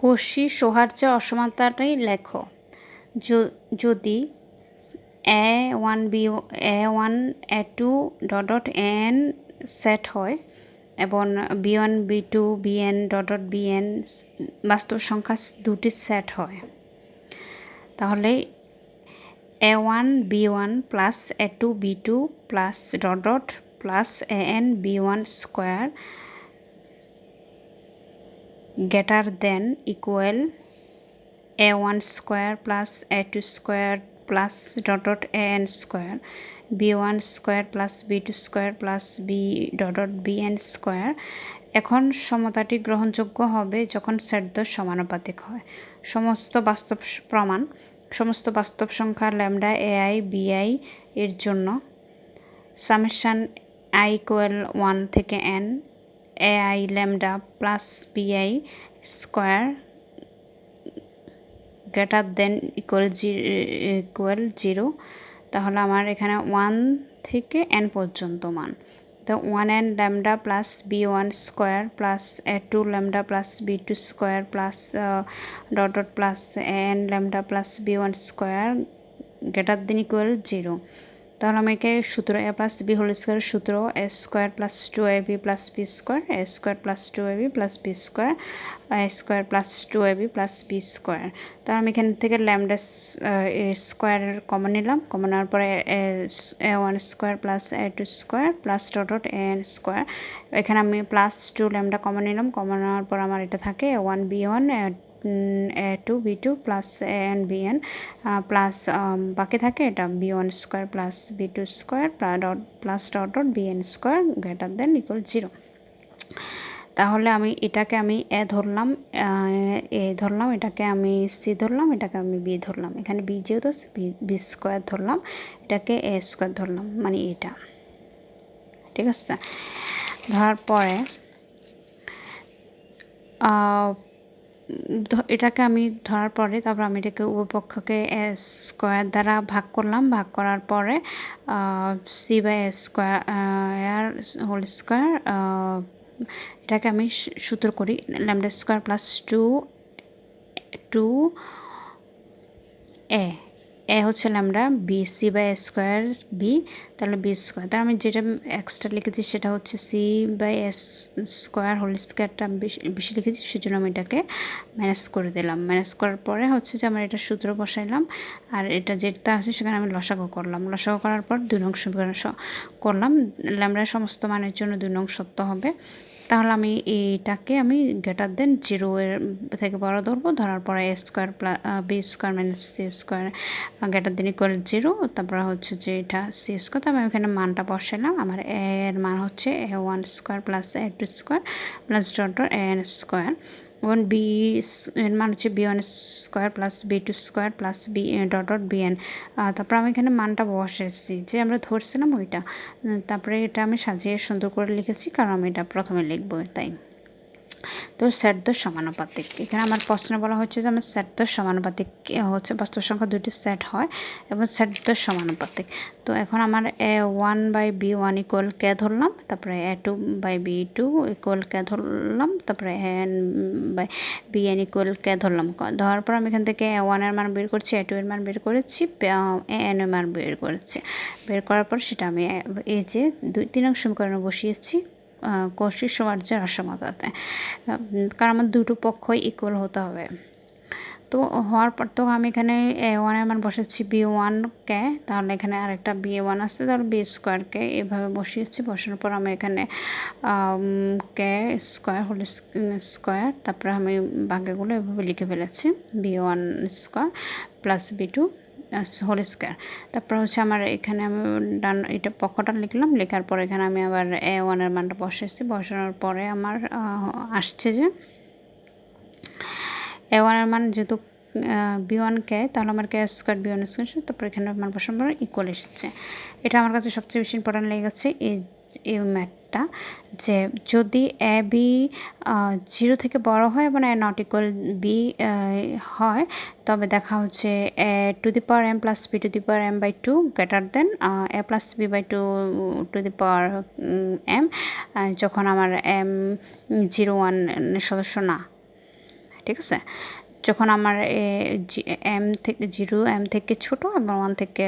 কোষী সৌহার্দ্য অসমানতাটাই লেখো। যদি A one B A one, A two dot dot N set হয় এবং B one, B two, B N dot dot B N বাস্তব সংখ্যা দুটি সেট হয়। তাহলে A one, B one plus A two, B two plus dot plus A N, B one square greater than equal A one square plus A two square plus dot dot A N square B one square plus B two square plus B dot dot B N square এখন সমতাটি গ্রহণযোগ্য হবে যখন সেদ্ধ সমানুপাতিক হয়। সমস্ত বাস্তব প্রমাণ, সমস্ত বাস্তব সংখ্যা lambda A I, B I এর জন্য। সামেশান আই কোয়েল ওয়ান থেকে N A I lambda plus B I square greater than equal equal zero, তাহলে আমার এখানে ওয়ান থেকে এন পর্যন্ত মান। তো one N lambda plus B one square plus A two lambda plus B two square plus dot dot plus N lambda plus B one square greater than equal zero. তাহলে আমি একে সূত্র A plus B whole square সূত্র A square plus two A B plus B square A square plus two A B plus B square A square plus two A B plus B square তাহলে আমি এখান থেকে lambda স্কোয়ারের common নিলাম। Common নেওয়ার পরে A one square plus A two square plus dot dot A N square এখানে আমি প্লাস টু ল্যামডা কমন নিলাম। কমন নেওয়ার পর আমার এটা থাকে one B one two B two plus N B N plus বাকি থাকে এটা B one square plus B two square dot, plus dot dot B N square greater than equal zero. তাহলে আমি এটাকে আমি এ ধরলাম এ ধরলাম, এটাকে আমি সি ধরলাম, এটাকে আমি বি ধরলাম। এখানে বি যেহেতু বি স্কোয়ার ধরলাম, এটাকে এ স্কোয়ার ধরলাম মানে এটা। ঠিক আছে? ধরার পরে এটাকে আমি ধরার পরে তারপর আমি এটাকে উপপক্ষকে এস স্কোয়ার দ্বারা ভাগ করলাম। ভাগ করার পরে C by S square whole square এটাকে আমি সূত্র করি। Lambda square plus two two A A হচ্ছে lambda, B C by square, B, তাহলে বি স্কোয়ার। তাহলে আমি যেটা এক্সট্রা লিখেছি সেটা হচ্ছে C by S square whole স্কোয়ারটা বেশি বেশি লিখেছি, সেজন্য আমি এটাকে ম্যানেজ করে দিলাম। ম্যানেজ করার পরে হচ্ছে যে আমার এটা সূত্র বসাইলাম, আর এটা যেটা আছে সেখানে আমি লসাগু করলাম। লসাগু করার পর দুই নং সমীকরণ করলাম। ল্যামডার সমস্ত মানের জন্য দুই নং সত্য হবে। তাহলে আমি এইটাকে আমি গ্রেটার দেন জিরো এর থেকে বড়ো ধরবো। ধরার পরে A square plus B square minus C square greater than equal zero তারপরে হচ্ছে যে এটা সি স্কোয়ার তারপরে আমি এখানে মানটা বসাইলাম আমার এর মান হচ্ছে A one square plus A two square plus dot A N square এবং বি এর মান হচ্ছে B one square plus B two square plus B dot dot, B, N. তারপরে আমি এখানে মানটা বসে এসেছি যে আমরা ধরছিলাম ওইটা। তারপরে এটা আমি সাজিয়ে সুন্দর করে লিখেছি, কারণ আমি এটা প্রথমে লিখব, তাই। তো দশ সমানুপাতিক। এখানে আমার প্রশ্ন বলা হচ্ছে যে আমার দশ সমানুপাতিক হচ্ছে? বাস্তব সংখ্যা দুটি সেট হয় এবং দশ সমানুপাতিক। তো এখন আমার A one by B one equal K ধরলাম? তারপরে A two by B two equal K ধরলাম? তারপরে N by B N equal K ধরলাম? ধরার পর আমি এখান থেকে এ ওয়ানের মান বের করছি এ টু এর মান বের করেছি এ এন এর মান বের করেছি। বের করার পর সেটা আমি এই যে দুই, তিন অংশ সমীকরণে বসিয়েছি। কোষী সমার্যের অসমতাতে উম, কারণ আমার দুটো পক্ষই ইকুয়াল হতে হবে। তো হওয়ার পর তো আমি এখানে এ ওয়ানের আমার বসেছি বি ওয়ানকে তাহলে এখানে আরেকটা বি ওয়ান আসছে তাহলে বি স্কোয়ারকে এভাবে বসিয়েছি বসানোর পর আমি এখানে কে স্কোয়ার হোল স্কোয়ার তারপরে আমি বাকিগুলো এভাবে লিখে ফেলেছি B one square plus B two whole square তারপর হচ্ছে আমার এখানে আমি ডান এটা পক্ষটা লিখলাম, লেখার পর এখানে আমি আবার এ ওয়ানের মানটা বসেছি বসানোর পরে আমার আসছে যে এ ওয়ানের মান যেহেতু বি ওয়ান কে, তাহলে আমার K square B one square তারপর এখানে বসানোর পর ইকুয়াল এসেছে। এটা আমার কাছে সবচেয়ে বেশি ইম্পর্টেন্ট লেগে গেছে এই এই ম্যাথটা যে যদি এ বি জিরো থেকে বড় হয় এবং এ নট ইকুয়াল বি হয়, তবে দেখা হচ্ছে A to the power M plus B to the power M by two greater than A plus B by two to the power M যখন আমার এম জিরো ওয়ান সদস্য না। ঠিক আছে? যখন আমার এম থেকে জিরো, এম থেকে ছোট এবং ওয়ান থেকে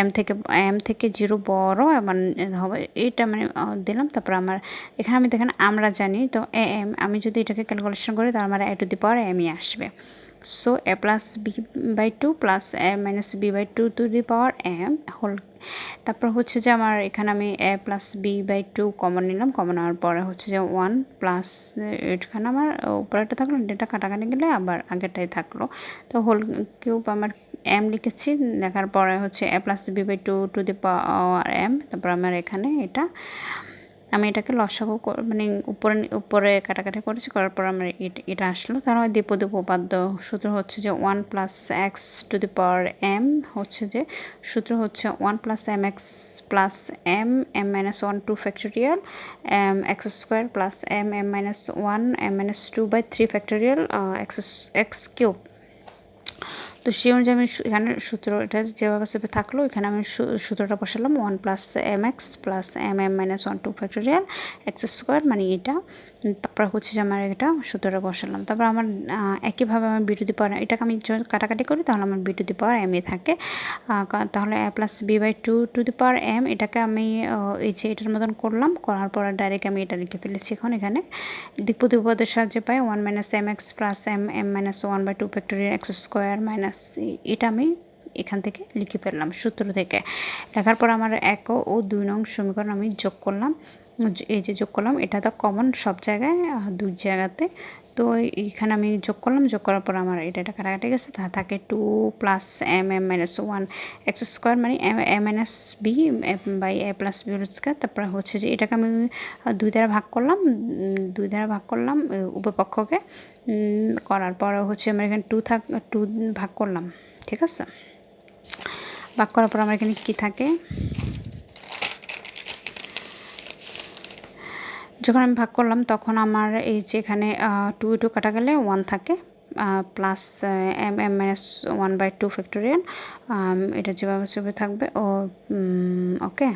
এম থেকে এম থেকে জিরো বড় এবং হবে, এটা মানে দিলাম। তারপর আমার, এখানে আমি দেখেন আমরা জানি, তো এ, এম, আমি যদি এটাকে ক্যালকুলেশন করি তাহলে আমার a to the power ME আসবে। So A plus B by two plus A minus B by two to the power M whole তারপর হচ্ছে যে আমার এখানে আমি A plus B by two common নিলাম। কমন নেওয়ার পরে হচ্ছে যে ওয়ান প্লাস এখানে আমার উপরেটা থাকল ডেটা কাটাকাটি গেলে আবার আগেরটাই থাকল। তো হোল কিউব আমার এম লিখেছি, লেখার পরে হচ্ছে A plus B by two to the power M তারপর আমার এখানে এটা আমি এটাকে লসাগু মানে উপরে উপরে কাটাকাটি করেছি, করার পর আমার এটা আসলো। তারপর দ্বিপদীপ উপাদ্য সূত্র হচ্ছে যে one plus X to the power M হচ্ছে যে, সূত্র হচ্ছে one plus M X plus M M minus one two factorial M X square plus M M minus one M minus two by three factorial X X cube তো সেই অনুযায়ী আমি এখানে সূত্র, এটা যেভাবে সেভাবে থাকল, এখানে আমি সূত্রটা বসালাম one plus M X plus M M minus one two factorial X square মানে এটা। তারপর হচ্ছে যে আমার এটা সূত্রটা বসালাম। তারপর আমার একইভাবে আমার বিটুদি পাওয়ার এটাকে আমি যখন কাটাকাটি করি, তাহলে আমার বিটুদি পাওয়ার এম এ থাকে। তাহলে A plus B by two to the power M এটাকে আমি এই যে এটার মতন করলাম, করার পর ডাইরেক্ট আমি এটা লিখে ফেলেছি এখন এখানে। দ্বিপতি উপাদের সাহায্যে পাই one minus M X plus M M minus one by two factorial X square minus এটা আমি এখান থেকে লিখে ফেললাম সূত্র থেকে। লেখার পর আমার এক ও দুই নং সমীকরণ আমি যোগ করলাম। এই যে যোগ করলাম, এটা তো কমন সব জায়গায় দুই জায়গাতে। তো এইখানে আমি যোগ করলাম, যোগ করার পর আমার এটা এটা কাটাকাটি গেছে, তা থাকে two plus M M minus one X square মানে M M minus B by A plus B square তারপরে হচ্ছে যে এটাকে আমি দুই দ্বারা ভাগ করলাম দুই দ্বারা ভাগ করলাম উপপক্ষকে। করার পর হচ্ছে আমার এখানে টু থাক টু ভাগ করলাম, ঠিক আছে? ভাগ করার পর আমার এখানে কী থাকে? যখন আমি ভাগ করলাম, তখন আমার এই যে এখানে টু টু কাটা গেলে ওয়ান থাকে plus M M minus one by two factorial এটা যেভাবে সেভাবে থাকবে, ও ওকে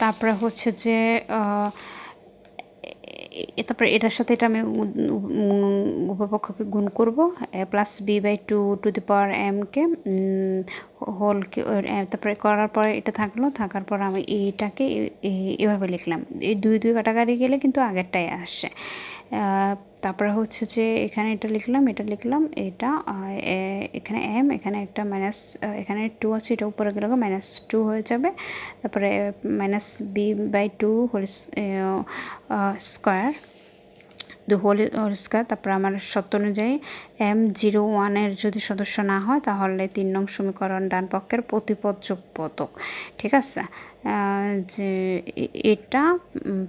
তারপরে হচ্ছে যে তারপরে এটার সাথে এটা আমি উপপক্ষকে গুণ করব plus B by two to the power এমকে হোলকে তারপরে করার পরে এটা থাকল, থাকার পর আমি এইটাকে এভাবে লিখলাম। এই দুই দুই কাটাকাটি গেলে কিন্তু আগেরটাই আসে। তারপরে হচ্ছে যে এখানে এটা লিখলাম এটা লিখলাম, এটা এখানে এম এখানে একটা মাইনাস এখানে টু আছে, এটা উপরে গেলে মাইনাস টু হয়ে যাবে। তারপরে minus B by two whole square দু হোল স্কোয়ার তারপর আমার সত্য অনুযায়ী এম জিরো ওয়ানের যদি সদস্য না হয়, তাহলে তিন নং সমীকরণ ডান পক্ষের প্রতিপদ যোগপদক ঠিক আছে? যে এটা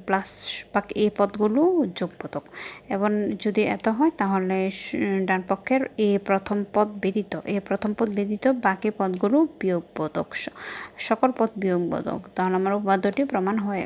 প্লাস বাকি এই পদগুলো যোগপদক এবং যদি এত হয়, তাহলে ডান পক্ষের এ প্রথম পদ ব্যতীত, এ প্রথম পদ ব্যতীত বাকি পদগুলো বিয়োগ পদক সকল পদ বিয়োগ পদক তাহলে আমার উপাদ্যটি প্রমাণ হয়ে